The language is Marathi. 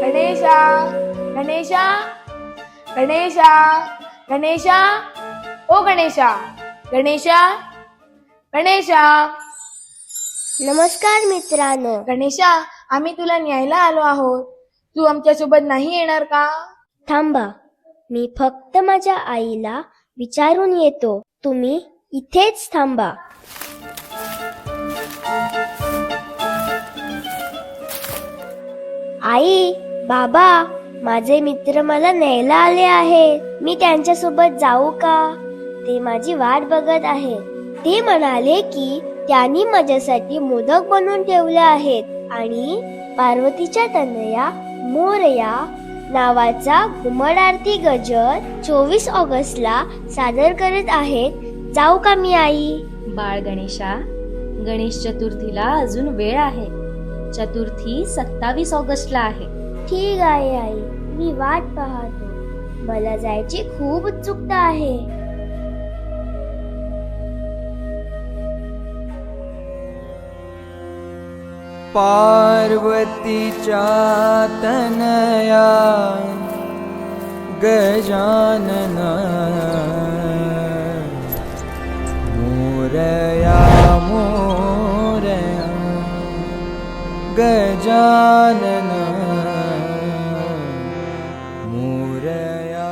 गणेशा गणेशा गणेशा गणेशा ओ गणेशा गणेशा गणेशा. नमस्कार मित्रांनो. गणेशा आम्ही तुला न्यायला आलो आहोत. तू आमच्यासोबत नाही येणार का? थांबा. मी फक्त माझ्या आईला विचारून येतो. तुम्ही इथेच थांबा. आई बाबा माझे मित्र मला न्यायला आले आहेत. मी त्यांच्यासोबत जाऊ का? ते माझी वाट बघत आहे ते म्हणाले की त्यांनी माझ्यासाठी मोदक बनवून ठेवले आहेत आणि पार्वतीच्या तनया मोरया नावाचा घुमड आरती गजर चोवीस ऑगस्टला सादर करत आहेत. जाऊ का मी आई? बाळ गणेशा गणेश चतुर्थीला अजून वेळ आहे. चतुर्थी सत्तावीस ऑगस्टला आहे. ठीक आहे आई. मी वाट पाहतो. मला जायची खूप उत्सुकता आहे. पार्वतीच्या तनया गजानन जानना मूरया